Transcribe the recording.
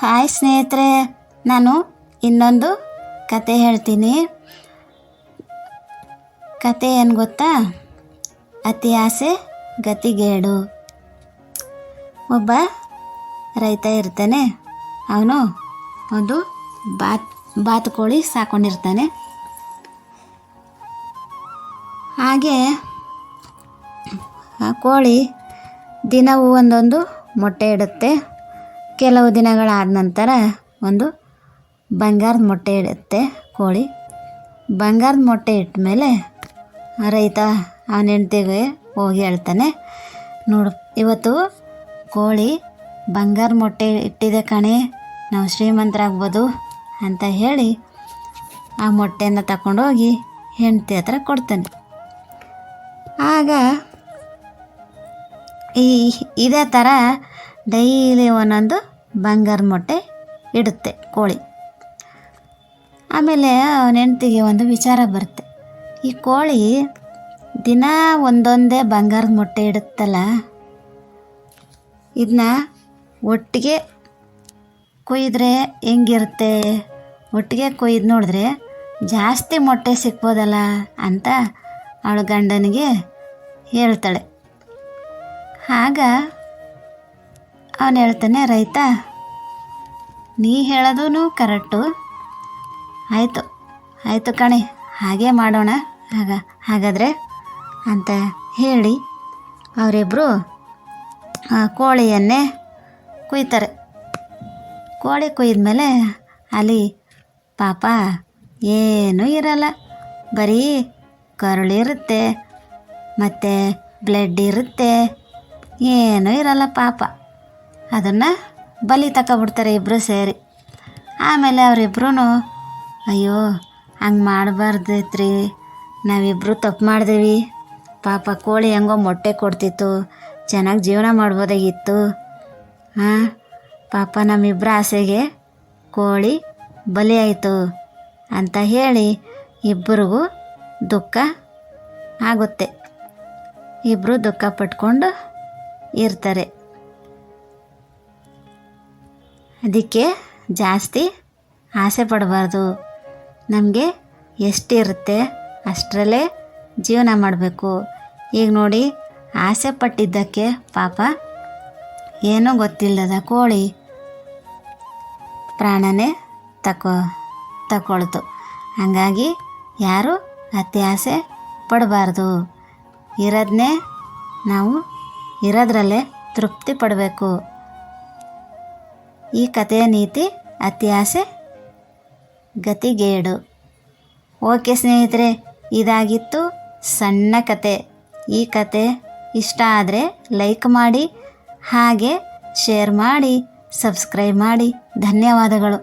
Hi ಸ್ನೇಹಿತರೆ, ನಾನು ಇನ್ನೊಂದು ಕತೆ ಹೇಳ್ತೀನಿ. ಕತೆ ಏನು ಗೊತ್ತಾ? ಅತಿ ಆಸೆ, ಗತಿಗೇಡು. ಒಬ್ಬ ರೈತ ಇರ್ತಾನೆ. ಅವನು ಒಂದು ಬಾತ್, ಬಾತುಕೋಳಿ ಸಾಕೊಂಡಿರ್ತಾನೆ. ಹಾಗೆ ಆ ಕೋಳಿ ದಿನವೂ ಒಂದೊಂದು ಮೊಟ್ಟೆ ಇಡುತ್ತೆ. ಕೆಲವು ದಿನಗಳಾದ ನಂತರ ಒಂದು ಬಂಗಾರದ ಮೊಟ್ಟೆ ಇಡುತ್ತೆ, ಕೋಳಿ. ಬಂಗಾರದ ಮೊಟ್ಟೆ ಇಟ್ಟ ಮೇಲೆ ರೈತ ಅವನ ಹೆಂಡ್ತಿಗೆ ಹೋಗಿ ಹೇಳ್ತಾನೆ, ನೋಡು, ಇವತ್ತು ಕೋಳಿ ಬಂಗಾರ ಮೊಟ್ಟೆ ಇಟ್ಟಿದೆ ಕಣೆ, ನಾವು ಶ್ರೀಮಂತರಾಗ್ಬೋದು ಅಂತ ಹೇಳಿ ಆ ಮೊಟ್ಟೆಯನ್ನು ತಗೊಂಡೋಗಿ ಹೆಂಡತಿ ಹತ್ರ ಕೊಡ್ತಾನೆ. ಆಗ ಈ ಇದೇ ಥರ ಡೈಲಿ ಒಂದೊಂದು ಬಂಗಾರ ಮೊಟ್ಟೆ ಇಡುತ್ತೆ, ಕೋಳಿ. ಆಮೇಲೆ ಅವನ ಹೆಂಡ್ತಿಗೆ ಒಂದು ವಿಚಾರ ಬರುತ್ತೆ. ಈ ಕೋಳಿ ದಿನ ಒಂದೊಂದೇ ಬಂಗಾರದ ಮೊಟ್ಟೆ ಇಡುತ್ತಲ್ಲ ಇದನ್ನ ಒಟ್ಟಿಗೆ ಕೊಯ್ದರೆ ಹೆಂಗಿರುತ್ತೆ? ಒಟ್ಟಿಗೆ ಕೊಯ್ದು ನೋಡಿದ್ರೆ ಜಾಸ್ತಿ ಮೊಟ್ಟೆ ಸಿಕ್ಬೋದಲ್ಲ ಅಂತ ಅವಳು ಗಂಡನಿಗೆ ಹೇಳ್ತಾಳೆ. ಆಗ ಅವನು ಹೇಳ್ತಾನೆ, ರೈತ, ನೀ ಹೇಳೋದೂ ಕರೆಕ್ಟು. ಆಯಿತು ಆಯಿತು ಕಣೆ, ಹಾಗೆ ಮಾಡೋಣ. ಆಗ, ಹಾಗಾದರೆ ಅಂತ ಹೇಳಿ ಅವರಿಬ್ಬರು ಕೋಳಿಯನ್ನೇ ಕುಯ್ತಾರೆ. ಕೋಳಿ ಕುಯ್ದ್ಮೇಲೆ ಅಲ್ಲಿ ಪಾಪ ಏನೂ ಇರಲ್ಲ. ಬರೀ ಕರುಳಿರುತ್ತೆ, ಮತ್ತು ಬ್ಲಡ್ ಇರುತ್ತೆ, ಏನೂ ಇರಲ್ಲ ಪಾಪ. ಅದನ್ನು ಬಲಿ ತಗೊಬಿಡ್ತಾರೆ ಇಬ್ಬರು ಸೇರಿ. ಆಮೇಲೆ ಅವರಿಬ್ರು ಅಯ್ಯೋ, ಹಂಗೆ ಮಾಡಬಾರ್ದೈತ್ರಿ. ನಾವಿಬ್ಬರು ತಪ್ಪು ಮಾಡಿದ್ವಿ. ಪಾಪ ಕೋಳಿ ಹೆಂಗೋ ಮೊಟ್ಟೆ ಕೊಡ್ತಿತ್ತು. ಚೆನ್ನಾಗಿ ಜೀವನ ಮಾಡ್ಬೋದಾಗಿತ್ತು. ಹಾಂ ಪಾಪ ನಮ್ಮಿಬ್ಬರ ಆಸೆಗೆ ಕೋಳಿ ಬಲಿ ಆಯಿತು ಅಂತ ಹೇಳಿ ಇಬ್ಬರಿಗೂ ದುಃಖ ಆಗುತ್ತೆ. ಇಬ್ಬರು ದುಃಖ ಪಟ್ಕೊಂಡು ಇರ್ತಾರೆ. ಅದಕ್ಕೆ ಜಾಸ್ತಿ ಆಸೆ ಪಡಬಾರ್ದು. ನಮಗೆ ಎಷ್ಟಿರುತ್ತೆ ಅಷ್ಟರಲ್ಲೇ ಜೀವನ ಮಾಡಬೇಕು. ಈಗ ನೋಡಿ, ಆಸೆ ಪಟ್ಟಿದ್ದಕ್ಕೆ ಪಾಪ ಏನೂ ಗೊತ್ತಿಲ್ಲದ ಕೋಳಿ ಪ್ರಾಣನೇ ತಕೋ ತಕೊಳ್ತು ಹಾಗಾಗಿ ಯಾರು ಅತಿ ಆಸೆ ಪಡಬಾರ್ದು. ಇರೋದನ್ನೇ ನಾವು ಇರೋದ್ರಲ್ಲೇ ತೃಪ್ತಿ ಪಡಬೇಕು. ಈ ಕಥೆಯ ನೀತಿ ಅತಿ ಆಸೆ ಗತಿಗೇಡು. ಓಕೆ ಸ್ನೇಹಿತರೆ, ಇದಾಗಿತ್ತು ಸಣ್ಣ ಕತೆ. ಈ ಕತೆ ಇಷ್ಟ ಆದರೆ ಲೈಕ್ ಮಾಡಿ, ಹಾಗೆ ಶೇರ್ ಮಾಡಿ, ಸಬ್ಸ್ಕ್ರೈಬ್ ಮಾಡಿ. ಧನ್ಯವಾದಗಳು.